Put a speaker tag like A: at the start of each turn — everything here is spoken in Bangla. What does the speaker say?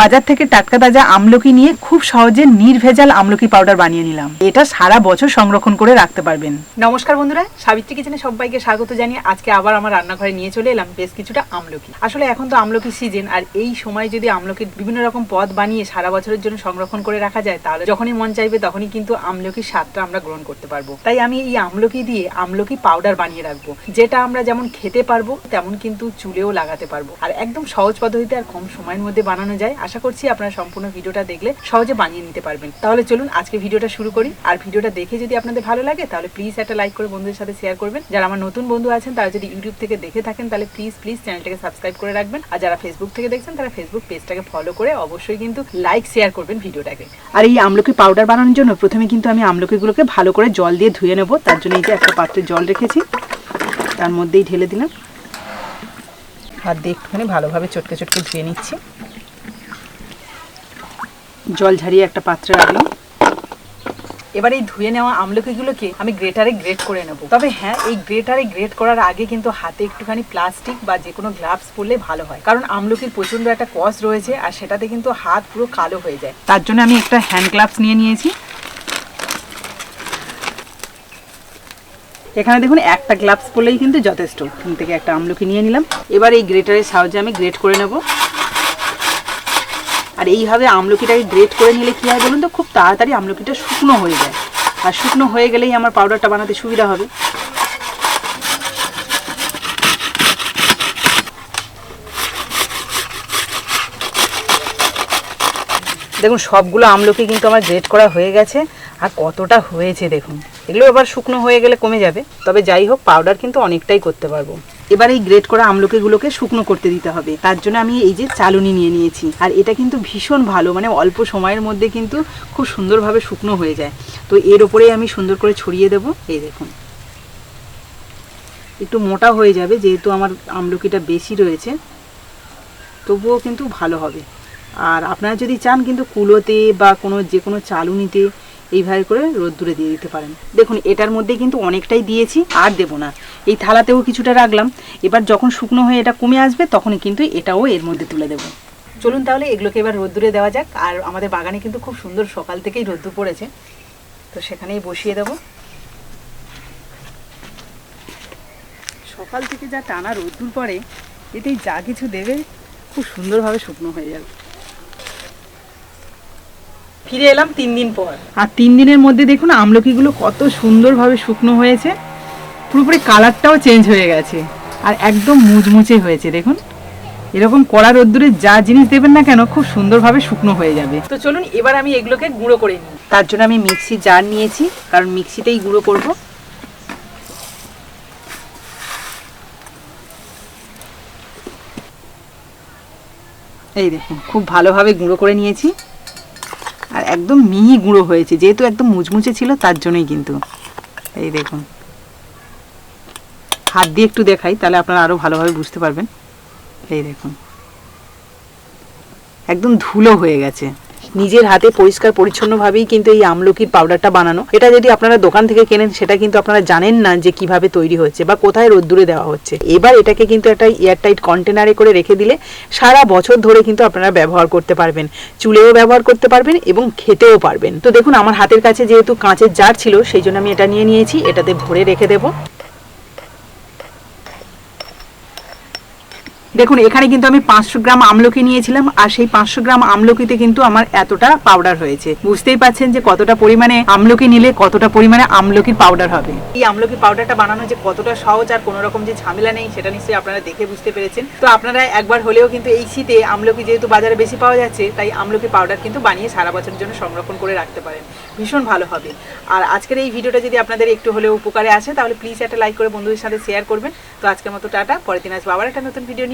A: বাজার থেকে টাটকা তাজা আমলকি নিয়ে খুব সহজে নির্ভেজাল আমলকি পাউডার বানিয়ে নিলাম। এটা সারা বছর সংরক্ষণ করে রাখতে পারবেন। নমস্কার বন্ধুরা, সাবিত্রী কিচেনে সবাইকে স্বাগত জানিয়ে আজকে আবার আমার রান্নাঘরে নিয়ে চলে এলাম বেশ কিছুটা আমলকি। আসলে এখন তো আমলকি সিজন আর এই সময় যদি আমলকির বিভিন্ন রকম পদ বানিয়ে সারা বছরের জন্য সংরক্ষণ করে রাখা যায়, তাহলে যখনই মন চাইবে তখনই কিন্তু আমলকির স্বাদটা আমরা গ্রহণ করতে পারব। তাই আমি এই আমলকি দিয়ে আমলকি পাউডার বানিয়ে রাখব। যেটা আমরা যেমন খেতে পারব, তেমন কিন্তু চুলেও লাগাতে পারব। আর একদম সহজ পদ্ধতিতে আর কম সময়ের মধ্যে বানানো যায় আশা করছি আপনারা সম্পূর্ণ ভিডিওটা দেখলে সহজে বানিয়ে নিতে পারবেন। তাহলে চলুন আজকে ভিডিওটা শুরু করি। আর ভিডিওটা দেখে যদি আপনাদের ভালো লাগে, তাহলে প্লিজ একটা লাইক করে বন্ধুদের সাথে শেয়ার করবেন। যারা আমার নতুন বন্ধু আছেন, তারা যদি ইউটিউব থেকে দেখে থাকেন, তাহলে প্লিজ প্লিজ চ্যানেলটাকে সাবস্ক্রাইব করে রাখবেন। আর যারা ফেসবুক থেকে দেখছেন, তারা ফেসবুক পেজটাকে ফলো করে অবশ্যই কিন্তু লাইক শেয়ার করবেন ভিডিওটাকে। আর এই আমলকি পাউডার বানানোর জন্য প্রথমে কিন্তু আমি আমলকিগুলোকে ভালো করে জল দিয়ে ধুয়ে নেব। তার জন্য এই যে একটা পাত্রে জল রেখেছি, তার মধ্যেই ঢেলে দিলাম। দিয়ে একটুখানি ভালোভাবে চটকে চটকে ধুয়ে নিচ্ছি। জল ঝারিয়ে একটা পাত্রে রাখলাম। এবার এই ধুয়ে নেওয়া আমলকিগুলোকে আমি গ্রেটারে গ্রেট করে নেব। তবে হ্যাঁ এই গ্রেটারে গ্রেট করার আগে কিন্তু হাতে একটুখানি প্লাস্টিক বা যে কোনো গ্লাভস পরলে ভালো হয়। কারণ আমলকির প্রচণ্ড একটা কস রয়েছে আর সেটাতে কিন্তু হাত পুরো কালো হয়ে যায়। তার জন্য আমি একটা হ্যান্ড গ্লাভস নিয়ে নিয়েছি। এখানে দেখুন, একটা গ্লাভস পরলেই কিন্তু যথেষ্ট। থেকে একটা আমলকি নিয়ে নিলাম। এবার এই গ্রেটারের সাহায্যে আমি গ্রেট করে নেব। আর এইভাবে আমলকিটাকে গ্রেট করে নিলে কী হয় বলুন তো? খুব তাড়াতাড়ি আমলকিটা শুকনো হয়ে যায়। আর শুকনো হয়ে গেলেই আমার পাউডারটা বানাতে সুবিধা হবে। দেখুন, সবগুলো আমলকি কিন্তু আমার গ্রেট করা হয়ে গেছে। আর কতটা হয়েছে দেখুন। এগুলো এবার শুকনো হয়ে গেলে কমে যাবে। তবে যাই হোক পাউডার কিন্তু অনেকটাই করতে পারব। এবার এই গ্রেট করা আমলকিগুলোকে শুকনো করতে দিতে হবে। তার জন্য আমি এই যে চালুনি নিয়ে নিয়েছি। আর এটা কিন্তু ভীষণ ভালো মানে অল্প সময়ের মধ্যে কিন্তু খুব সুন্দরভাবে শুকনো হয়ে যায়। তো এর ওপরেই আমি সুন্দর করে ছড়িয়ে দেব। এই দেখুন। একটু মোটা হয়ে যাবে, যেহেতু আমার আমলকিটা বেশি রয়েছে। তবুও কিন্তু ভালো হবে। আর আপনারা যদি চান কিন্তু কুলোতে বা কোনো যে কোনো চালুনিতে এইভাবে করে রোদ্দুরে দিয়ে দিতে পারেন। দেখুন, এটার মধ্যে কিন্তু অনেকটাই দিয়েছি, আর দেবো না। এই থালাতেও কিছুটা রাখলাম। এবার যখন শুকনো হয়ে এটা কমে আসবে, তখনই কিন্তু এটাও এর মধ্যে তুলে দেবো। চলুন তাহলে এগুলোকে এবার রোদ্দুরে দেওয়া যাক। আর আমাদের বাগানে কিন্তু খুব সুন্দর সকাল থেকেই রোদ্দুর পড়েছে। তো সেখানেই বসিয়ে দেবো। সকাল থেকে যা টানা রোদ্দুর পড়ে, এতেই যা কিছু দেবে, খুব সুন্দরভাবে শুকনো হয়ে যাবে। ফিরে এলাম তিন দিন পর। আর তিন দিনের মধ্যে দেখুন আমলকিগুলো কত সুন্দরভাবে শুকনো হয়েছে পুরোপুরি কালারটাও চেঞ্জ হয়ে গেছে আর একদম মুচমুচে হয়েছে দেখুন। এরকম কড়া রোদ্দুরে যা জিনিস দেবেন না কেন খুব সুন্দরভাবে শুকনো হয়ে যাবে। তো চলুন এবার আমি এগুলোকে গুঁড়ো করে নিই। তার জন্য আমি মিক্সি জার নিয়েছি কারণ মিক্সিতেই গুঁড়ো করব। এই দেখুন খুব ভালোভাবে গুঁড়ো করে নিয়েছি। একদম মিহি গুঁড়ো হয়েছে, যেহেতু একদম মুচমুচে ছিল, তার জন্যই কিন্তু। এই দেখুন। হাত দিয়ে একটু দেখাই, তাহলে আপনারা আরও ভালোভাবে বুঝতে পারবেন। এই দেখুন। একদম ধুলো হয়ে গেছে। নিজের হাতে পরিষ্কার পরিচ্ছন্নভাবেই কিন্তু এই আমলকির পাউডারটা বানানো। এটা যদি আপনারা দোকান থেকে কেনেন, সেটা কিন্তু আপনারা জানেন না যে কীভাবে তৈরি হচ্ছে বা কোথায় রোদ্দুরে দেওয়া হচ্ছে। এবার এটাকে কিন্তু একটা এয়ারটাইট কন্টেনারে করে রেখে দিলে সারা বছর ধরে কিন্তু আপনারা ব্যবহার করতে পারবেন। চুলেও ব্যবহার করতে পারবেন এবং খেতেও পারবেন। তো দেখুন, আমার হাতের কাছে যেহেতু কাঁচের জার ছিল, সেই জন্য আমি এটা নিয়ে নিয়েছি। এটাতে ভরে রেখে দেবো। দেখুন, এখানে কিন্তু আমি পাঁচশো গ্রাম আমলকি নিয়েছিলাম, আর সেই পাঁচশো গ্রাম আমলকিতে কিন্তু আমার এতটা পাউডার হয়েছে। বুঝতেই পাচ্ছেন যে কতটা পরিমাণে আমলকি নিলে কতটা পরিমাণে আমলকির পাউডার হবে। এই আমলকি পাউডারটা বানানো যে কতটা সহজ আর কোনো রকম যে ঝামেলা নেই, সেটা নিশ্চয়ই আপনারা দেখে বুঝতে পেরেছেন। তো আপনারা একবার হলেও কিন্তু এই শীতে আমলকি যেহেতু বাজারে বেশি পাওয়া যাচ্ছে, তাই আমলকি পাউডার কিন্তু বানিয়ে সারা বছরের জন্য সংরক্ষণ করে রাখতে পারেন। ভীষণ ভালো হবে। আর আজকের এই ভিডিওটা যদি আপনাদের একটু হলেও উপকারে আসে, তাহলে প্লিজ একটা লাইক করে বন্ধুদের সাথে শেয়ার করবেন। তো আজকের মতো টাটা, পরের দিন আসব আবার একটা নতুন ভিডিও